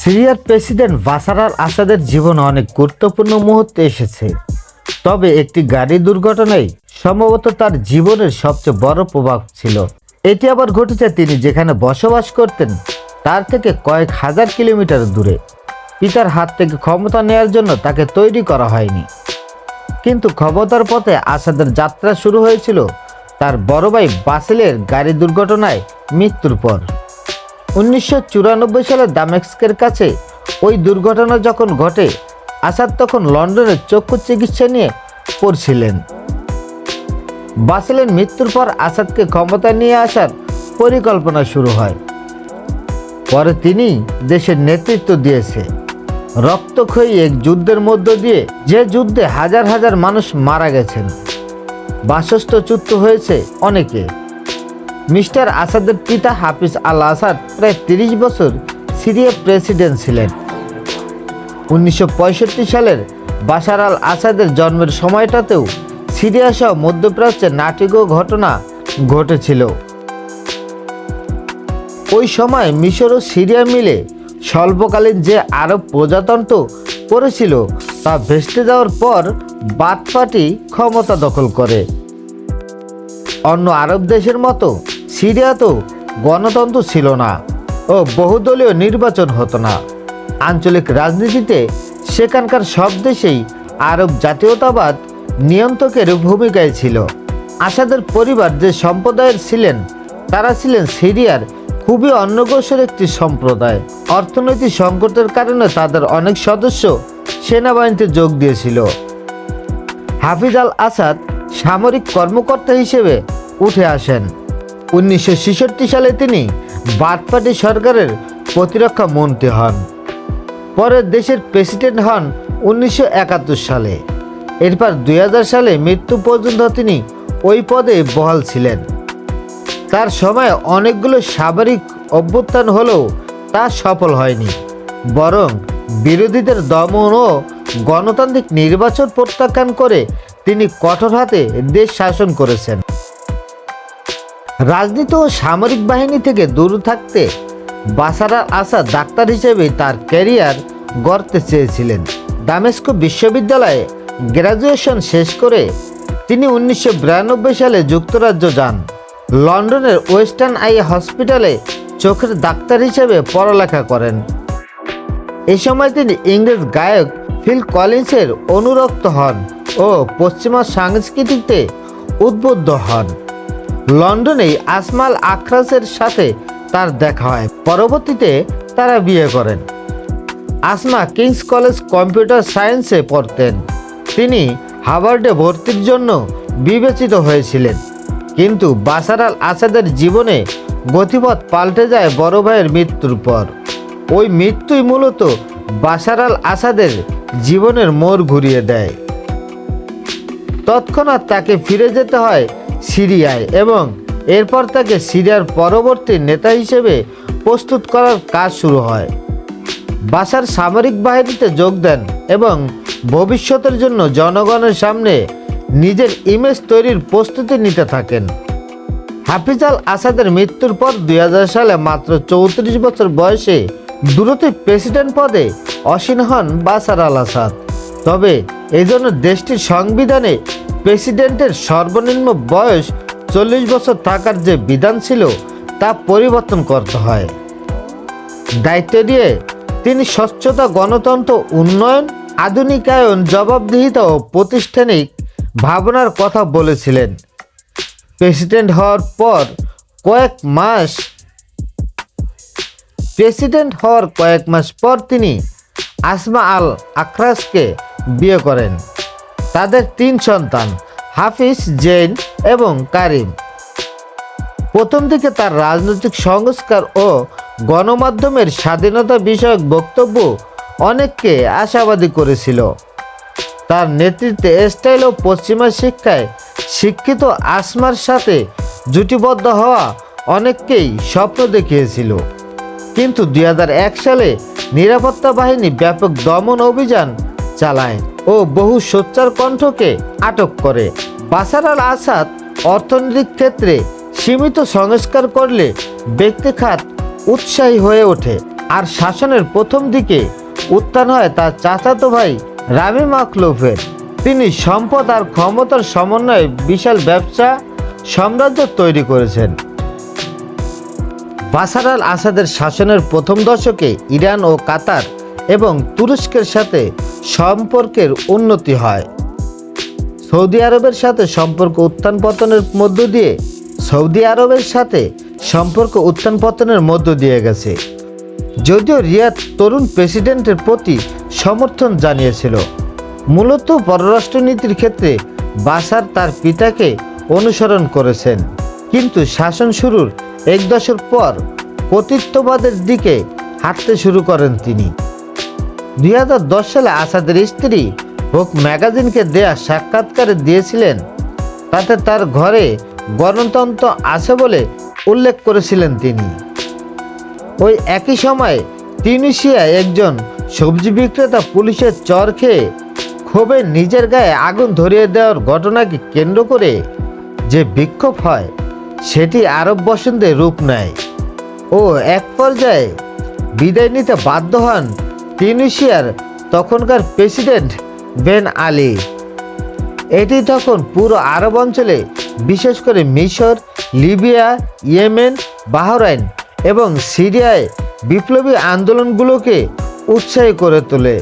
সিরিয়ার প্রেসিডেন্ট বাসার আল আসাদের জীবনে অনেক গুরুত্বপূর্ণ মুহূর্তে এসেছে। তবে একটি গাড়ি দুর্ঘটনায় সম্ভবত তার জীবনের সবচেয়ে বড় প্রভাব ছিল। এটি আবার ঘটেছে তিনি যেখানে বসবাস করতেন, তার থেকে কয়েক হাজার কিলোমিটার দূরে। পিতার হাত থেকে ক্ষমতা নেয়ার জন্য তাকে তৈরি করা হয়নি। কিন্তু ক্ষমতার পথে আসাদের যাত্রা শুরু হয়েছিল তার বড় ভাই বাসেলের গাড়ি দুর্ঘটনায় মৃত্যুর পর। উনিশশো চুরানব্বই সালে দামেস্কের কাছে ওই দুর্ঘটনা যখন ঘটে, আসাদ তখন লন্ডনে চক্ষু চিকিৎসা নিয়ে পড়ছিলেন। বাসেলের মৃত্যুর পর আসাদকে ক্ষমতা নিয়ে আসার পরিকল্পনা শুরু হয়। পরে তিনি দেশের নেতৃত্ব দিয়েছে। রক্তক্ষয়ী এক যুদ্ধের মধ্য দিয়ে যে যুদ্ধে হাজার হাজার মানুষ মারা গেছেন। বাসস্থচ্যুত হয়েছে অনেকে মিস্টার আসাদের পিতা হাফিজ আল আসাদ প্রায় তিরিশ বছর সিরিয়া প্রেসিডেন্ট ছিলেন। উনিশশো পঁয়ষট্টি সালের বাশার আল আসাদের জন্মের সময়টাতেও সিরিয়া সহ মধ্যপ্রাচ্যে নাটকীয় ঘটনা ঘটেছিল। ওই সময় মিশর ও সিরিয়া মিলে স্বল্পকালীন যে আরব প্রজাতন্ত্র করেছিল তা ভেস্তে যাওয়ার পর বাদ পার্টি ক্ষমতা দখল করে। অন্য আরব দেশের মতো সিরিয়াতেও গণতন্ত্র ছিল না ও বহুদলীয় নির্বাচন হতো না। আঞ্চলিক রাজনীতিতে সেখানকার সব দেশেই আরব জাতীয়তাবাদ নিয়ন্ত্রকের ভূমিকায় ছিল। আসাদের পরিবার যে সম্প্রদায়ের ছিলেন, তারা ছিলেন সিরিয়ার খুবই অন্নগ্রসর একটি সম্প্রদায়। অর্থনৈতিক সংকটের কারণে তাদের অনেক সদস্য সেনাবাহিনীতে যোগ দিয়েছিল। হাফিজ আল আসাদ সামরিক কর্মকর্তা হিসেবে উঠে আসেন। উনিশশো ছেষট্টি সালে তিনি বাদ পার্টি সরকারের প্রতিরক্ষা মন্ত্রী হন। পরে দেশের প্রেসিডেন্ট হন উনিশশো একাত্তর সালে। এরপর দু হাজার সালে মৃত্যু পর্যন্ত তিনি ওই পদে বহাল ছিলেন। তার সময় অনেকগুলো সামরিক অভ্যুত্থান হলেও তা সফল হয়নি, বরং বিরোধীদের দমন ও গণতান্ত্রিক নির্বাচন প্রত্যাখ্যান করে তিনি কঠোর হাতে দেশ শাসন করেছেন। রাজনীতি ও সামরিক বাহিনী থেকে দূর থাকতে বাসারার আসা ডাক্তার হিসেবে তার ক্যারিয়ার গড়তে চেয়েছিলেন। দামেস্কো বিশ্ববিদ্যালয়ে গ্র্যাজুয়েশন শেষ করে তিনি উনিশশো বিরানব্বই সালে যুক্তরাজ্য যান। লন্ডনের ওয়েস্টার্ন আই হসপিটালে চোখের ডাক্তার হিসেবে পড়ালেখা করেন। এ সময় তিনি ইংরেজ গায়ক ফিল কলিন্সের অনুরক্ত হন ও পশ্চিমা সংস্কৃতিতে উদ্বুদ্ধ হন। লন্ডনেই আসমাল আখরাসের সাথে তার দেখা হয়। পরবর্তীতে তারা বিয়ে করেন। আসমা কিংস কলেজ কম্পিউটার সায়েন্সে পড়তেন। তিনি হাভার্ডে ভর্তির জন্য বিবেচিত হয়েছিলেন। কিন্তু বাসার আল আসাদের জীবনে গতিপথ পাল্টে যায় বড় ভাইয়ের মৃত্যুর পর। ওই মৃত্যুই মূলত বাসার আল আসাদের জীবনের মোড় ঘুরিয়ে দেয়। তৎক্ষণাৎ তাকে ফিরে যেতে হয় সিরিয়ায় এবং এরপর তাকে সিরিয়ার পরবর্তী নেতা হিসেবে প্রস্তুত করার কাজ শুরু হয়। বাসার সামরিক বাহিনীতে যোগ দেন এবং ভবিষ্যতের জন্য জনগণের সামনে নিজের ইমেজ তৈরির প্রস্তুতি নিতে থাকেন। হাফিজ আল আসাদের মৃত্যুর পর দু হাজার সালে মাত্র চৌত্রিশ বছর বয়সে দূরতে প্রেসিডেন্ট পদে অসীন হন বাসার আল আসাদ তবে এই জন্য দেশটির সংবিধানে প্রেসিডেন্টের সর্বনিম্ন বয়স চল্লিশ বছর থাকার যে বিধান ছিল, তা পরিবর্তন করতে হয়। দায়িত্ব দিয়ে তিনি স্বচ্ছতা, গণতন্ত্র, উন্নয়ন, আধুনিকায়ন, জবাবদিহিতা ও প্রাতিষ্ঠানিক ভাবনার কথা বলেছিলেন। প্রেসিডেন্ট হওয়ার পর কয়েক মাস, প্রেসিডেন্ট হওয়ার কয়েক মাস পর তিনি আসমা আল আখরাসকে বিয়ে করেন। তাদের তিন সন্তান, হাফিজ জেন এবং কারিম। প্রথম দিকে তার রাজনৈতিক সংস্কার ও গণমাধ্যমের স্বাধীনতা বিষয়ক বক্তব্য অনেককে আশাবাদী করেছিল। তার নেতৃত্বে স্টাইল ও পশ্চিমা শিক্ষায় শিক্ষিত আসমার সাথে জুটিবদ্ধ হওয়া অনেককেই স্বপ্ন দেখিয়েছিল। কিন্তু দু হাজার এক সালে নিরাপত্তা বাহিনী ব্যাপক দমন অভিযান চালায় ও বহু সোচ্চার কণ্ঠকে আটক করে। বাসার আল আসাদ অর্থনৈতিক ক্ষেত্রে সীমিত সংস্কার করলে ব্যক্তিখাত উৎসাহী হয়ে ওঠে। আর শাসনের প্রথম দিকে উত্থান হয় তার চাচাতো ভাই রামি মাকলুফের। তিনি সম্পদ আর ক্ষমতার সমন্বয়ে বিশাল ব্যবসা সাম্রাজ্য তৈরি করেছেন। বাসার আল আসাদের শাসনের প্রথম দশকে ইরান ও কাতার এবং তুরস্কের সাথে সম্পর্কের উন্নতি হয়। সৌদি আরবের সাথে সম্পর্ক উত্থান পতনের মধ্য দিয়ে সৌদি আরবের সাথে সম্পর্ক উত্থান পতনের মধ্য দিয়ে গেছে। যদিও রিয়াদ তরুণ প্রেসিডেন্টের প্রতি সমর্থন জানিয়েছিল। মূলত পররাষ্ট্রনীতির ক্ষেত্রে বাসার তার পিতাকে অনুসরণ করেছেন। কিন্তু শাসন শুরুর এক দশক পর কর্তৃত্ববাদের দিকে হাঁটতে শুরু করেন তিনি। দুই হাজার দশ সালে আসাদের স্ত্রী হোক ম্যাগাজিনকে দেয়া সাক্ষাৎকারে দিয়েছিলেন, তাতে তার ঘরে গণতন্ত্র আছে বলে উল্লেখ করেছিলেন তিনি। ওই একই সময়ে তিউনিশিয়ায় একজন সবজি বিক্রেতা পুলিশের চর খেয়ে ক্ষোভে নিজের গায়ে আগুন ধরিয়ে দেওয়ার ঘটনাকে কেন্দ্র করে যে বিক্ষোভ হয় সেটি আরব বসন্তে রূপ নেয়। ও এক পর্যায়ে বিদায় নিতে বাধ্য হন তিউনিশিয়ার তখনকার প্রেসিডেন্ট বেন আলী। এটি তখন পুরো আরব অঞ্চলে, বিশেষ করে মিশর, লিবিয়া, ইয়েমেন, বাহরাইন এবং সিরিয়ায় বিপ্লবী আন্দোলনগুলোকে উৎসাহী করে তোলে।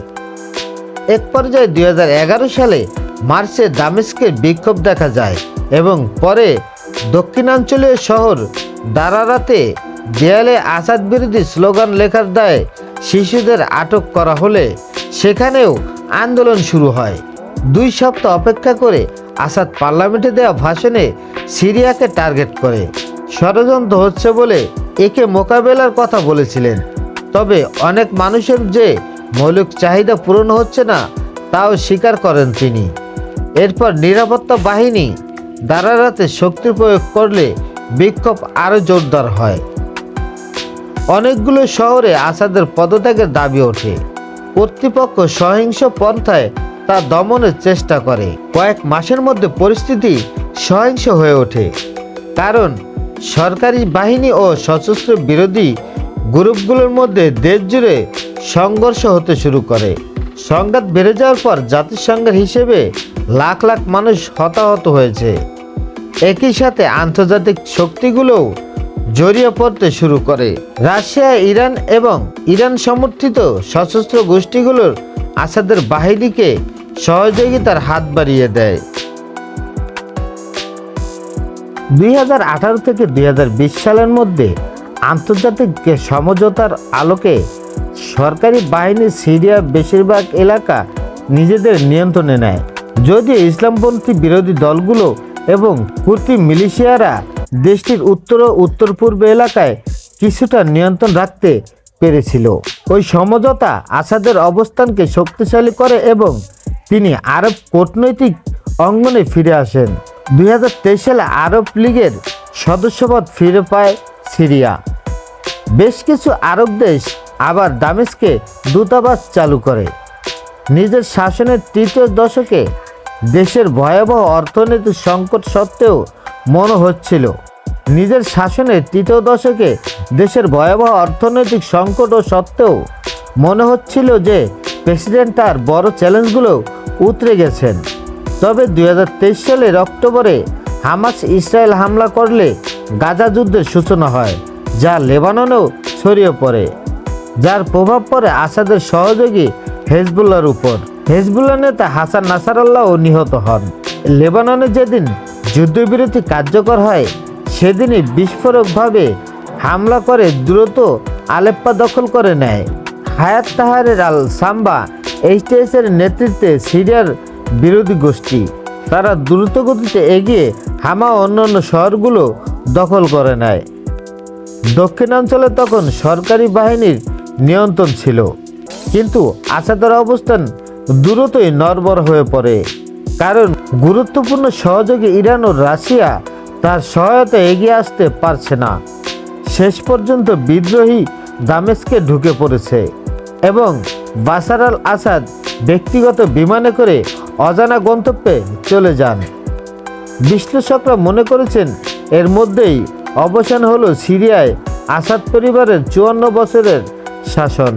এক পর্যায়ে দু হাজার এগারো সালে মার্চে দামেস্কের বিক্ষোভ দেখা যায় এবং পরে দক্ষিণাঞ্চলীয় শহর দারারাতে দেয়ালে আসাদ বিরোধী স্লোগান লেখার দায়ে শিশুদের আটক করা হলে সেখানেও আন্দোলন শুরু হয়। দুই সপ্তাহ অপেক্ষা করে আসাদ পার্লামেন্টে দেওয়া ভাষণে সিরিয়াকে টার্গেট করে। ষড়যন্ত্র হচ্ছে বলে একে মোকাবেলার কথা বলেছিলেন। তবে অনেক মানুষের যে মৌলিক চাহিদা পূরণ হচ্ছে না, তাও স্বীকার করেন তিনি। এরপর নিরাপত্তা বাহিনী দারারাতে শক্তি প্রয়োগ করলে বিক্ষোভ আরও জোরদার হয়। অনেকগুলো শহরে আসাদের পদত্যাগের দাবি ওঠে। কর্তৃপক্ষ সহিংস পন্থায় তা দমনের চেষ্টা করে। কয়েক মাসের মধ্যে পরিস্থিতি সহিংস হয়ে ওঠে। কারণ সরকারি বাহিনী ও সশস্ত্র বিরোধী গ্রুপগুলোর মধ্যে দেশ জুড়ে সংঘর্ষ হতে শুরু করে। সংঘাত বেড়ে যাওয়ার পর জাতিসংঘের হিসেবে লাখ লাখ মানুষ হতাহত হয়েছে। একই সাথে আন্তর্জাতিক শক্তিগুলোও জড়িয়ে পড়তে শুরু করে। রাশিয়া, ইরান এবং ইরান সমর্থিত সশস্ত্র গোষ্ঠীগুলোর আসাদের বাহিনীকে সহযোগিতার হাত বাড়িয়ে দেয়। দুই হাজার আঠারো থেকে দুই হাজার বিশ সালের মধ্যে আন্তর্জাতিক সমঝোতার আলোকে সরকারি বাহিনী সিরিয়ার বেশিরভাগ এলাকা নিজেদের নিয়ন্ত্রণে নেয়। যদিও ইসলামপন্থী বিরোধী দলগুলো এবং কুর্তি মিলিশিয়ারা দেশটির উত্তর ও উত্তর পূর্ব এলাকায় কিছুটা নিয়ন্ত্রণ রাখতে পেরেছিল। ওই সমঝোতা আসাদের অবস্থানকে শক্তিশালী করে এবং তিনি আরব কূটনৈতিক অঙ্গনে ফিরে আসেন। দুই হাজার তেইশ সালে আরব লীগের সদস্যপদ ফিরে পায় সিরিয়া। বেশ কিছু আরব দেশ আবার দামেস্কে দূতাবাস চালু করে। নিজের শাসনের তৃতীয় দশকে দেশের ভয়াবহ অর্থনৈতিক সংকট সত্ত্বেও মনে হচ্ছিল। নিজের শাসনের তৃতীয় দশকে দেশের ভয়াবহ অর্থনৈতিক সংকট ও সত্ত্বেও মনে হচ্ছিল যে প্রেসিডেন্ট তার বড় চ্যালেঞ্জগুলো উতরে গেছেন। তবে দু হাজার তেইশ সালের অক্টোবরে হামাস ইসরায়েল হামলা করলে গাজা যুদ্ধের সূচনা হয়, যা লেবাননেও ছড়িয়ে পড়ে, যার প্রভাব পড়ে আসাদের সহযোগী হেজবুল্লার উপর। হেজবুল্লাহ নেতা হাসান নাসারাল্লাহও নিহত হন। লেবাননে যেদিন যুদ্ধবিরতি কার্যকর হয়, সেদিনই বিস্ফোরকভাবে হামলা করে দ্রুত আলেপ্পা দখল করে নেয়। হায়াত তাহারের আল সাম্বা এইচটিএস এর নেতৃত্বে সিরিয়ার বিরোধী গোষ্ঠী। তারা দ্রুতগতিতে এগিয়ে হামা অন্যান্য শহরগুলো দখল করে নেয়। দক্ষিণাঞ্চলে তখন সরকারি বাহিনীর নিয়ন্ত্রণ ছিল। কিন্তু আসাদের অবস্থান দ্রুতই নরবর হয়ে পড়ে। কারণ গুরুত্বপূর্ণ সহযোগী ইরান ও রাশিয়া তার সহায়তা এগিয়ে আসতে পারছে না। শেষ পর্যন্ত বিদ্রোহী দামেস্কে ঢুকে পড়েছে এবং বাসার আল আসাদ ব্যক্তিগত বিমানে করে অজানা গন্তব্যে চলে যান। বিশ্লেষকরা মনে করেছেন, এর মধ্যেই অবসান হলো সিরিয়ায় আসাদ পরিবারের চুয়ান্ন বছরের শাসন।